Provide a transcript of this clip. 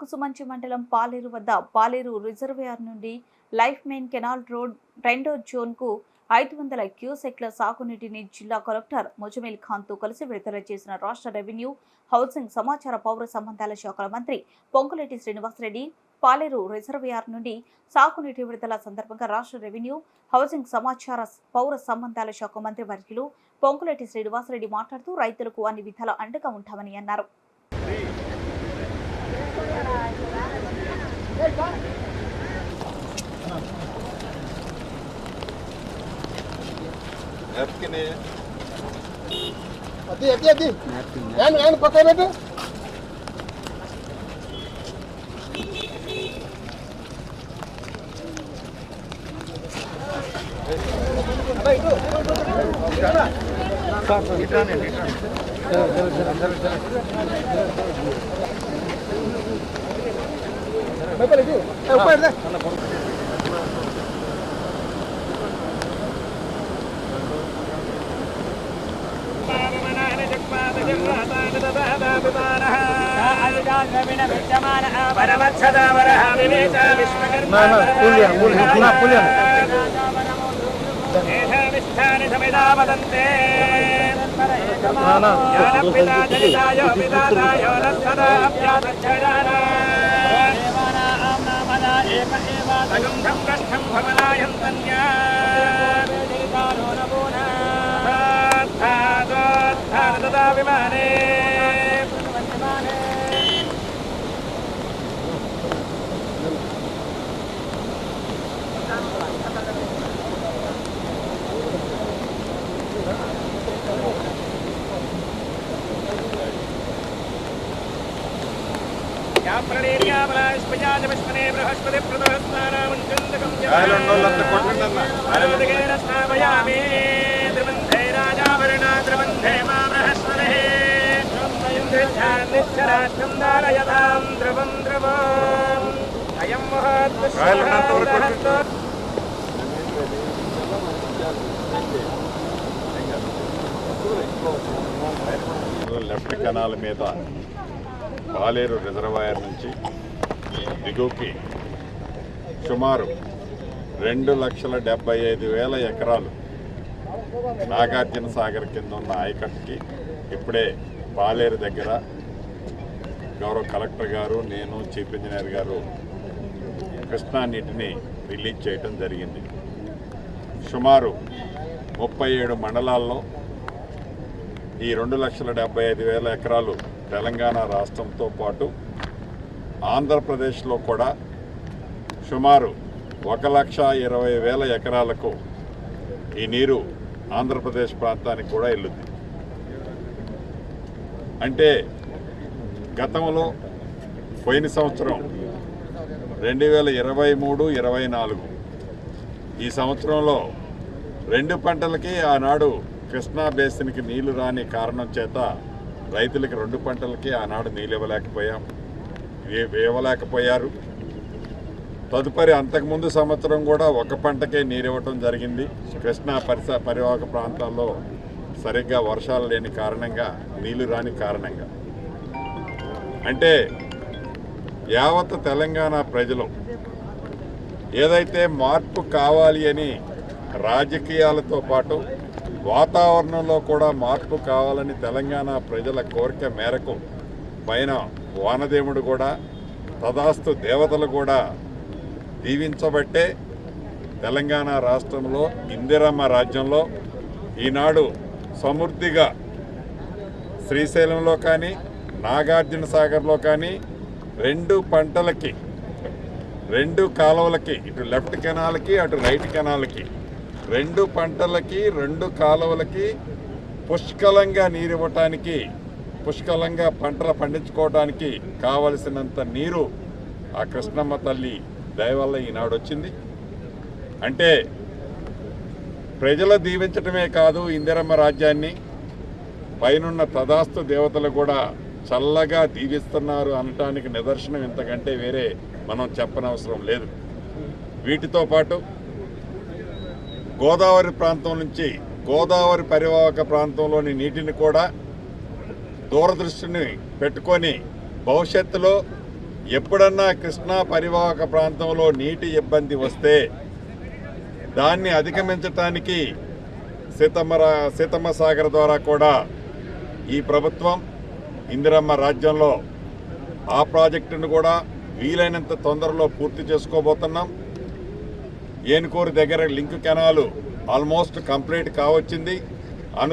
కుసుమంచి మండలం పాలేరు వద్ద పాలేరు రిజర్వేయర్ నుండి లైఫ్ మెయిన్ కెనాల్ రోడ్ రెండో జోన్కు ఐదు వందల క్యూసెక్ల సాగునీటిని జిల్లా కలెక్టర్ ముజమిల్ ఖాన్తో కలిసి విడుదల చేసిన రాష్ట్ర రెవెన్యూ హౌసింగ్ సమాచార పౌర సంబంధాల శాఖల మంత్రి పొంగులేటి శ్రీనివాసరెడ్డి పాలేరు రిజర్వేయర్ నుండి సాగునీటి విడుదల సందర్భంగా రాష్ట్ర రెవెన్యూ హౌసింగ్ సమాచార పౌర సంబంధాల శాఖ మంత్రి వర్యులు పొంగులేటి శ్రీనివాసరెడ్డి మాట్లాడుతూ రైతులకు అన్ని విధాల అండగా ఉంటామని అన్నారు. న్యాప్కిన్ అద్ది అద్ది అద్ది నేను నేను పక్క పెట్టు విమానే యాప్రణీర్యామలాస్పయాజపశ్మనే బృహస్పతి ప్రదోస్నారామంచందకం ఆయనన్నోళ్ళంతా కొట్టండి అన్న. అరవదిగేన तयुं ब्रह्मस्थं भवनायं कन्या तदा विमाने Yeah, pretty. ధ్రువం ధ్రువం అయం కాయలున్నంత వరకు మహత్వ లెఫ్ట్ కెనాల్ మీద పాలేరు రిజర్వాయర్ నుంచి దిగువకి. సుమారు రెండు లక్షల డెబ్బై ఐదు వేల ఎకరాలు నాగార్జున సాగర్ కింద ఉన్న ఆయకట్టుకి ఇప్పుడే పాలేరు దగ్గర గౌరవ కలెక్టర్ గారు నేను చీఫ్ ఇంజనీర్ గారు కృష్ణా నీటిని రిలీజ్ చేయటం జరిగింది. సుమారు ముప్పై ఏడు మండలాల్లో ఈ రెండు లక్షల డెబ్బై ఐదు వేల ఎకరాలు తెలంగాణ రాష్ట్రంతో పాటు ఆంధ్రప్రదేశ్లో కూడా సుమారు ఒక లక్ష ఇరవై వేల ఎకరాలకు ఈ నీరు ఆంధ్రప్రదేశ్ ప్రాంతానికి కూడా వెళ్ళుద్ది. అంటే గతంలో పోయిన సంవత్సరం రెండు వేల ఇరవై మూడు ఇరవై నాలుగు. ఈ సంవత్సరంలో రెండు పంటలకి ఆనాడు కృష్ణా బేసిన్కి నీళ్ళు రాని కారణం చేత రైతులకి రెండు పంటలకి ఆనాడు నీళ్ళు ఇవ్వలేకపోయాం. ఇవ్వలేకపోయారు తదుపరి అంతకుముందు సంవత్సరం కూడా ఒక పంటకే నీరివ్వటం జరిగింది. కృష్ణా పరిస పరివాహక ప్రాంతాల్లో సరిగ్గా వర్షాలు లేని కారణంగా నీళ్ళు రాని కారణంగా. అంటే యావత్ తెలంగాణ ప్రజలు ఏదైతే మార్పు కావాలి అని రాజకీయాలతో పాటు వాతావరణంలో కూడా మార్పు కావాలని తెలంగాణ ప్రజల కోరిక మేరకు పైన వానదేవుడు కూడా తదాస్తు దేవతలు కూడా దీవించబట్టే తెలంగాణ రాష్ట్రంలో ఇందిరమ్మ రాజ్యంలో ఈనాడు సమృద్ధిగా శ్రీశైలంలో కానీ నాగార్జున సాగర్లో కానీ రెండు పంటలకి రెండు కాలువలకి ఇటు లెఫ్ట్ కెనాల్కి అటు రైట్ కెనాల్కి రెండు పంటలకి రెండు కాలువలకి పుష్కలంగా నీరు ఇవ్వటానికి పుష్కలంగా పంటలు పండించుకోవడానికి కావలసినంత నీరు ఆ కృష్ణమ్మ తల్లి దయవల్ల ఈనాడు వచ్చింది. అంటే ప్రజలు దీవించటమే కాదు ఇందిరమ్మ రాజ్యాన్ని పైనున్న తదాస్తు దేవతలు కూడా చల్లగా దీవిస్తున్నారు అనటానికి నిదర్శనం ఇంతకంటే వేరే మనం చెప్పనవసరం లేదు. వీటితో పాటు గోదావరి ప్రాంతం నుంచి గోదావరి పరివాహక ప్రాంతంలోని నీటిని కూడా దూరదృష్టిని పెట్టుకొని భవిష్యత్తులో ఎప్పుడన్నా కృష్ణా పరివాహక ప్రాంతంలో నీటి ఇబ్బంది వస్తే దాన్ని అధిగమించటానికి సీతమ్మ రా- సీతమ్మ సాగర్ ద్వారా కూడా ఈ ప్రభుత్వం ఇందిరమ్మ రాజ్యంలో ఆ ప్రాజెక్టును కూడా వీలైనంత తొందరలో పూర్తి చేసుకోబోతున్నాం. ఏనుకూరు దగ్గర లింక్ కెనాలు ఆల్మోస్ట్ కంప్లీట్ కావచ్చింది.